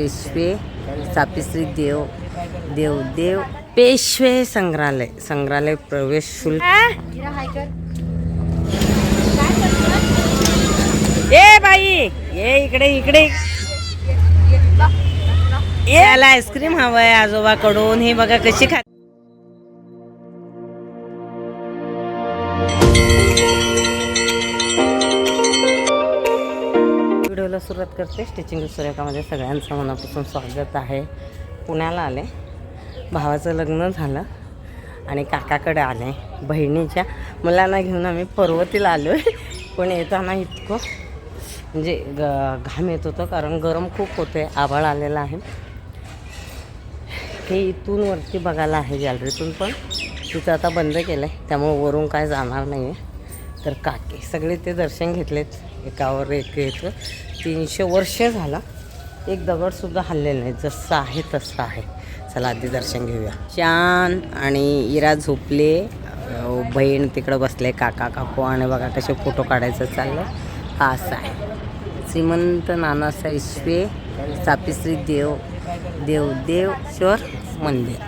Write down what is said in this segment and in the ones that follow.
पेशवे सापिश्री देव देवदेव पेशवे संग्रहालय संग्रहालय प्रवेश शुल्क. ए बाई ये इकडे इकडे. याला आईस्क्रीम हवंय आजोबाकडून. हे बघा कशी खात व्हिडिओला सुरुवात करते. स्टिचिंग सुरेखामध्ये सगळ्यांचं मनापासून स्वागत आहे. पुण्याला आले. भावाचं लग्न झालं आणि काकाकडे आले. बहिणीच्या मुलांना घेऊन आम्ही पर्वतीला आलो आहे पण येताना इतकं म्हणजे ग घाम येत होतं कारण गरम खूप होते आभाळ आलेलं आहे. हे इथून वरती बघायला आहे गॅलरीतून पण. तिथं आता बंद केलं आहे त्यामुळे वरून काय जाणार नाही आहे तर काके सगळे ते दर्शन घेतलेत. एकावर एक येतं. तीनशे वर्ष झाला. एक दगडसुद्धा हल्लेलं नाही. जसं आहे तसं आहे. चला आधी दर्शन घेऊया. शान आणि इरा झोपले. बहीण तिकडं बसले. काका काकू आणि बघा कसे फोटो काढायचं चाललं हा असं आहे. श्रीमंत नानासाहेब इसवे सापिश्री देव देवदेवश्वर मंदिर.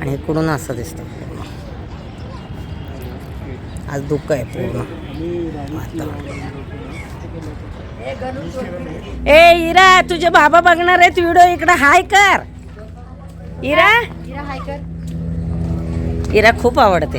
आणि कुठून असं दिसतं? आज दुःख आहे पूर्ण. ए इरा तुझे बाबा बघणार आहेत व्हिडिओ इकडे. हाय कर. इरा? इरा खूप आवडते.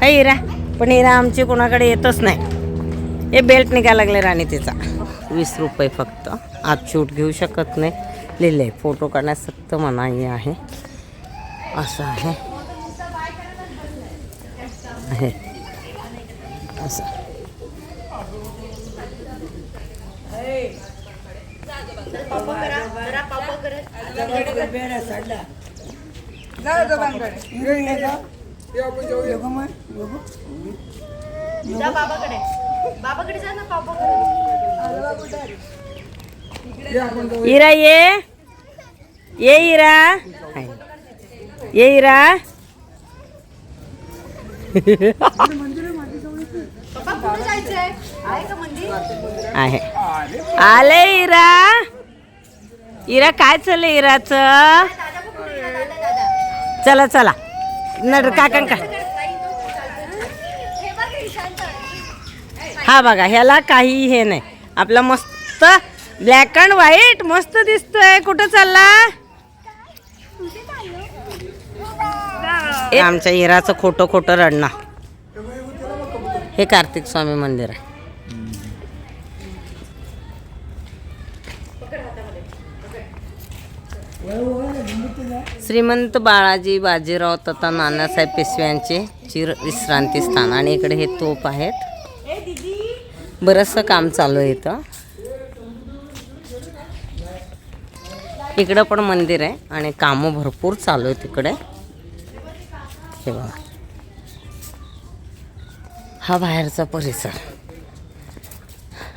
हाय इरा. पण इरा आमची कोणाकडे येतच नाही. हे बेल्ट निघायला लागले राणी तिचा. वीस रुपये फक्त. आज शूट घेऊ शकत नाही. लिहिले फोटो काढण्यास सक्त मनाई आहे. असं आहे. असं. इरा ये. ये इरा. ये इरा. आहे. आले इरा. इरा काय चाललंय इराच? चला चला. नड काकांका. हा बघा ह्याला काही हे नाही. आपला मस्त ब्लॅक अँड व्हाईट मस्त दिसतोय. कुठं चालला? आमच्या हिराचं खोटं खोटं रडणं. हे कार्तिक स्वामी मंदिर आहे. श्रीमंत बाळाजी बाजीराव तथा नानासाहेब पेशव्यांचे चिर विश्रांती स्थान. आणि इकडे हे तोप आहेत. बरंचसं काम चालू आहे इथं. इकडं पण मंदिर आहे आणि कामं भरपूर चालू आहे तिकडे हे बघा. हा बाहेरचा परिसर.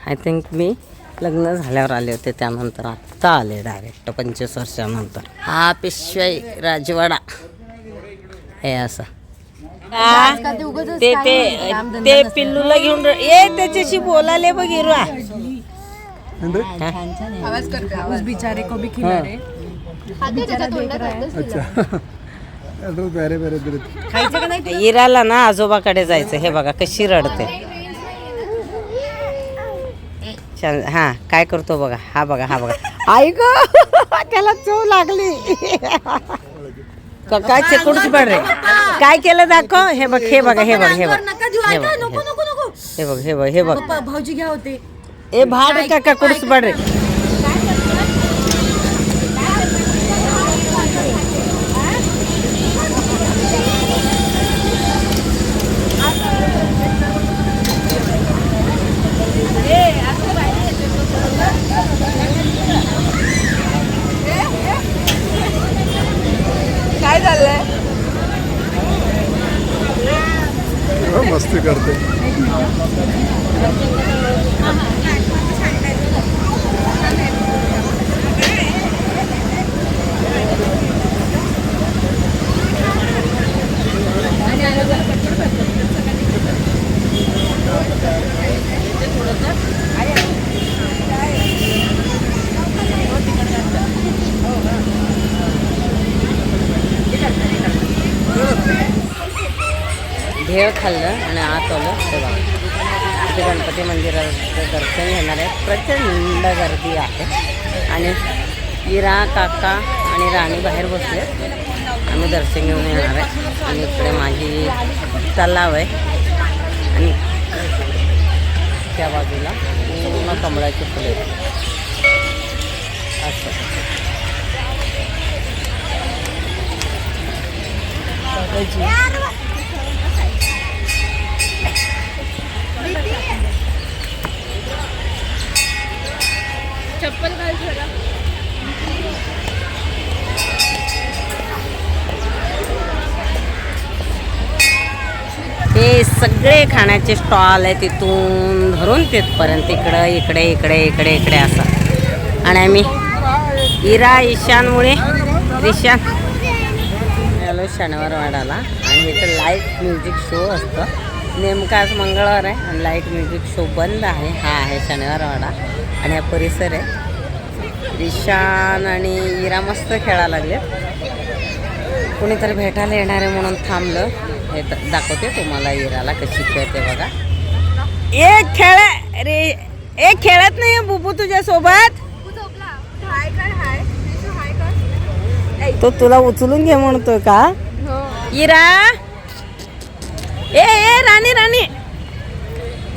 आय थिंक मी लग्न झाल्यावर आले होते त्यानंतर. आत्ता आले डायरेक्ट पंचवीस वर्षानंतर. हा पेशवाई राजवाडा. हे असं. ते ते ते पिल्लूला घेऊन ये त्याच्याशी बोलाले बघ हिरवा. उस बेचारे को भी हिराला ना आजोबाकडे जायचं. हे बघा कशी रडते. छान. हा काय करतो बघा. हा बघा हा बघा. आई ग! त्याला चव लागली. क- काय चिकुडच पड रे काय केलं दाखव? हे बघ हे बघा हे बघ हे बघ. हे बघ, हे बघ हे बघ हे बघ. भाऊजी घ्या होते. ए भाड काका कुडच पड रे काय चाललंय मस्ती करते. भेळ खाल्लं आणि आत आलं तेव्हा. तिथे गणपती मंदिराचं दर्शन घेणार आहे प्रचंड गर्दी आहे. आणि इरा काका आणि राणी बाहेर बसले. आम्ही दर्शन घेऊन येणार आहे. आणि इकडे माझी तलाव आहे. आणि त्या बाजूला पूर्ण कमळाची फुले आहेत. असं. चप्पल घाल जरा. हे सगळे खाण्याचे स्टॉल आहे तिथून धरून तिथपर्यंत इकडं इकडे इकडे इकडे इकडे असं. आणि आम्ही इरा ईशानमुळे ईशान आलो शनिवार वाडाला. आणि इथं लाईव्ह म्युझिक शो असतं. नेमका आज मंगळवार आहे आणि लाइट म्युझिक शो बंद आहे. हा आहे शनिवार वाडा आणि हा परिसर आहे. रिशान आणि इरा मस्त खेळायला लागले. कुणीतरी भेटायला येणार आहे म्हणून थांबलं. हे दाखवते तुम्हाला इराला कशी खेळते बघा. ए खेळ! रे ए खेळत नाही बुबू तुझ्या सोबत हाय कर हाय हाय कर तो तुला उचलून घे म्हणतोय का? इरा! ए ए राणी राणी.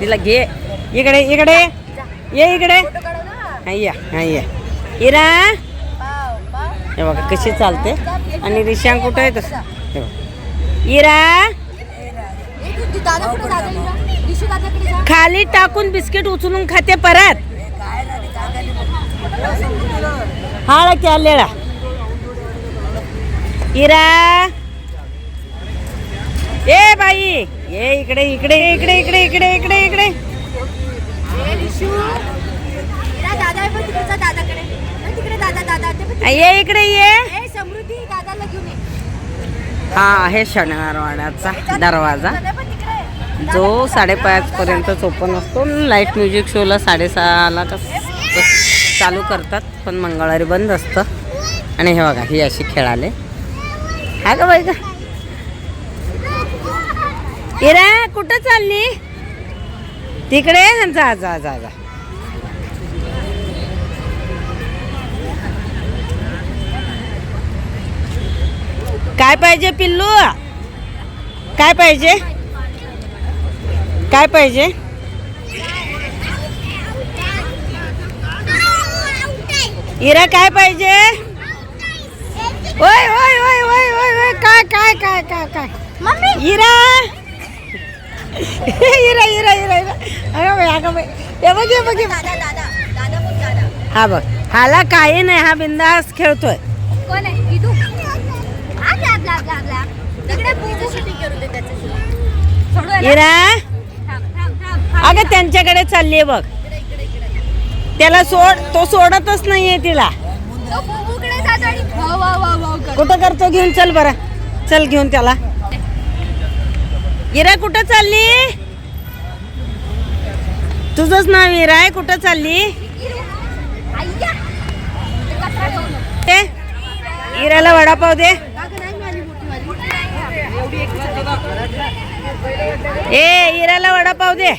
तिला घे. इकडे इकडे. ये इकडे. या हाय्या इरा. हे बघा कशी चालते? आणि रिशांग कुठं आहे तसं? इरा. खाली टाकून बिस्किट उचलून खाते परत. हाळ केलेला इरा. बाई. ये इकडे इकडे इकडे इकडे इकडे इकडे इकडे. ये इकडे ये. ए समृद्धी दादाला घेऊन ये. हा आहे शनिवारवाड्याचा दरवाजा. जो साडेपाच पर्यंतच ओपन असतो. लाइट म्युझिक शोला साडेसहाला कस- चालू करतात पण मंगळवारी बंद असतं. आणि हे बघा ही अशी खेळाले. हा का बाई का इरा कुठं चालली? तिकडे जा जा जा जा. काय पाहिजे पिल्लू? काय पाहिजे? काय पाहिजे? इरा काय पाहिजे? ओय ओय ओय ओय ओय काय काय काय काय काय? इरा! अगं बाई अगं बाई. हे बघ हे बघ हे बघ. दादा दादा दादा पण दादा. हा बघ. हाला काही नाही हा बिंदास खेळतोय. कोण आहे? तिकडे पूजा शूटिंग करू दे सोडू याला. थांब थांब थांब अगं त्यांच्याकडे चालली बघ. त्याला सोड तो सोडतच नाहीये तिला. तो बुबूकडे जातो आणि वाव वाव वाव वाव करतो. कुठं करतो घेऊन? चल बरं. चल घेऊन त्याला. इरा कुठं चालली? तुझंच नाव इरा आहे कुठं चालली? ते इराला वडापाव दे. ए इराला वडापाव दे.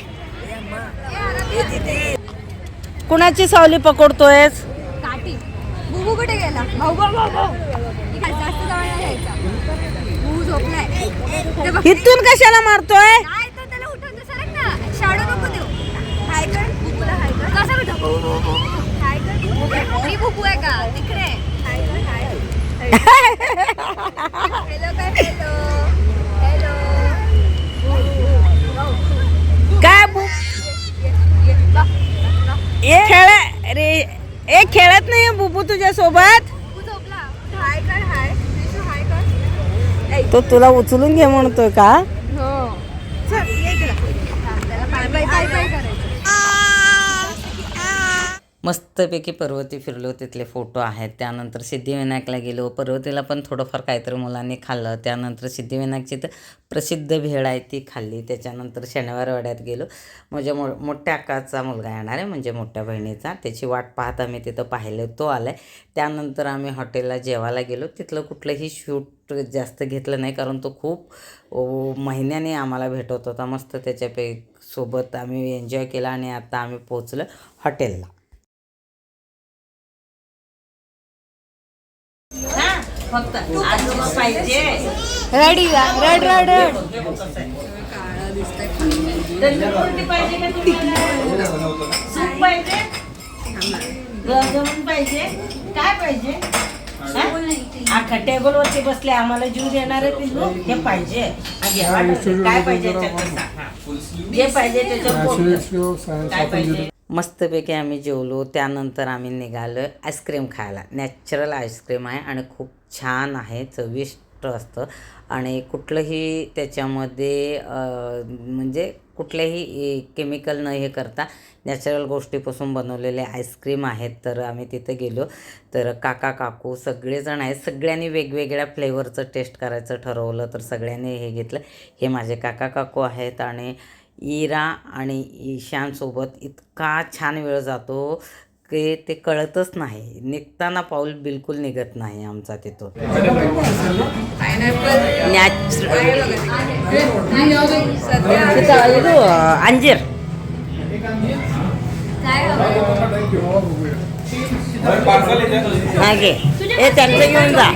कुणाची सावली पकडतोयस? काठी. कुठे गेला भाऊ भाऊ भाऊ भाऊ इकडे जास्त जवळ नाही यायचा बुबू झोपलाय. इथून कशाला मारतोय काय खेळ रे ए खेळत नाही बुबू तुझ्या सोबत बुबू झोपला हाय कर हाय विशू हाय कर तो तुला उचलून घे म्हणतोय का? हो. चल ये इकडं. थांब, त्याला बाय बाय बाय बाय करायचं. मस्तपैकी पर्वती फिरलो तिथले फोटो आहेत. त्यानंतर सिद्धिविनायकला गेलो. पर्वतीला पण थोडंफार काहीतरी मुलांनी खाल्लं. त्यानंतर सिद्धिविनायकची तर प्रसिद्ध भेळ आहे ती खाल्ली. त्याच्यानंतर शनिवारवाड्यात गेलो. माझ्या मो मोठ्या अक्काचा मुलगा येणार आहे म्हणजे मोठ्या बहिणीचा. त्याची वाट पाहत आम्ही तिथं पाहिलं तो आला आहे त्यानंतर आम्ही हॉटेलला जेवायला गेलो. तिथलं कुठलंही शूट जास्त घेतलं नाही कारण तो खूप महिन्याने आम्हाला भेटत होता. मस्त त्याच्यापै सोबत आम्ही एन्जॉय केला आणि आता आम्ही पोचलो हॉटेलला. फक्त आजोबा पाहिजे. रेडी रेड रेड रेड तंदुरुस्ती पाहिजे का तुम्हाला? सूप पाहिजे? गुलाबजामुन पाहिजे? काय पाहिजे? अख्खा टेबलवरती बसले आम्हाला जीव देणारे पिल्लू हे पाहिजे. काय पाहिजे हा. जे पाहिजे त्याच्यावर. काय पाहिजे? मस्तपैकी आम्ही जेवलो. त्यानंतर आम्ही निघालो. आईस्क्रीम खायला. नॅचरल आईस्क्रीम आहे आणि खूप छान आहे चविष्ट असतं. आणि कुठलंही त्याच्यामध्ये म्हणजे कुठल्याही केमिकल न हे करता नॅचरल गोष्टीपासून बनवलेले आईस्क्रीम आहेत तर आम्ही तिथं गेलो. तर काका काकू सगळेजण आहेत. सगळ्यांनी वेगवेगळ्या फ्लेवरचं टेस्ट करायचं ठरवलं तर सगळ्यांनी हे घेतलं. हे माझे काका काकू आहेत आणि इरा आणि ईशानसोबत इतका छान वेळ जातो. की ते कळतच नाही. निघताना पाऊल बिलकुल निघत नाही आमचा तिथून. नॅचरल अंजीर. हा घे. ए त्यांचं घेऊन जा.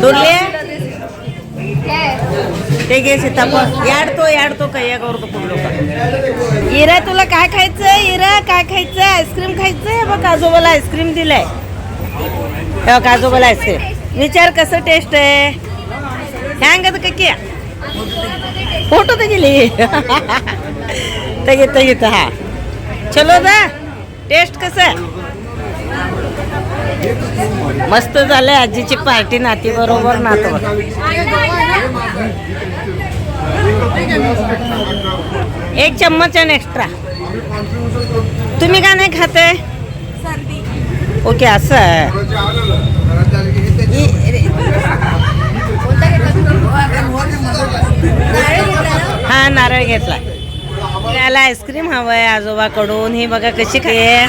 दुर्ले ते घे सीताफळ. याड तो याड तो काय करतो पुढलो का इरा तुला काय खायचं इरा काय खायचं आईस्क्रीम खायचंय? बघ आजोबाला आईस्क्रीम दिलाय. तेव्हा काजोबाला आईस्क्रीम. विचार कसं टेस्ट आहे? हँग का की फोटो तर गेली. ते घेतं घेतं हा. चलो दा टेस्ट कसं? मस्त झालं आजीची पार्टी नाती बरोबर नातो एक चम्मच आणि एक्स्ट्रा तुम्ही का नाही खाते? ओके असं हा नारळ घेतला. त्याला आईस्क्रीम हवंय आजोबाकडून. ही बघा कशी काय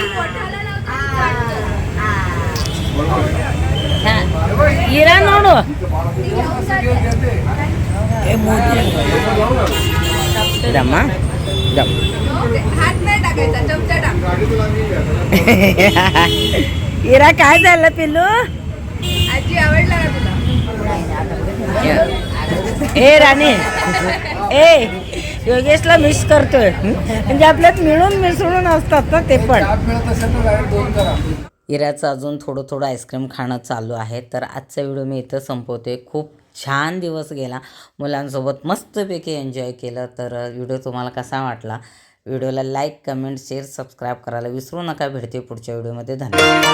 इरा ನೋಡು ದಮ್ಮ ದಮ್ हात नाही टाकायचा चमचा टाक इरा काय झालं पिल्लू आजी आवडला का तुला ए राणी ए योगेशला मिस करतोय म्हणजे आपल्यात मिळून मिसळून असतात ना ते पण इऱ्याचं अजून थोडं थोडं आईस्क्रीम खाणं चालू आहे. तर आजचा व्हिडिओ मी इथं संपवते खूप छान दिवस गेला. मुलांसोबत मस्तपैकी एन्जॉय केलं. तर व्हिडिओ तुम्हाला कसा वाटला? व्हिडिओला लाईक कमेंट शेअर सबस्क्राईब करायला विसरू नका. भेटते पुढच्या व्हिडिओमध्ये धन्यवाद.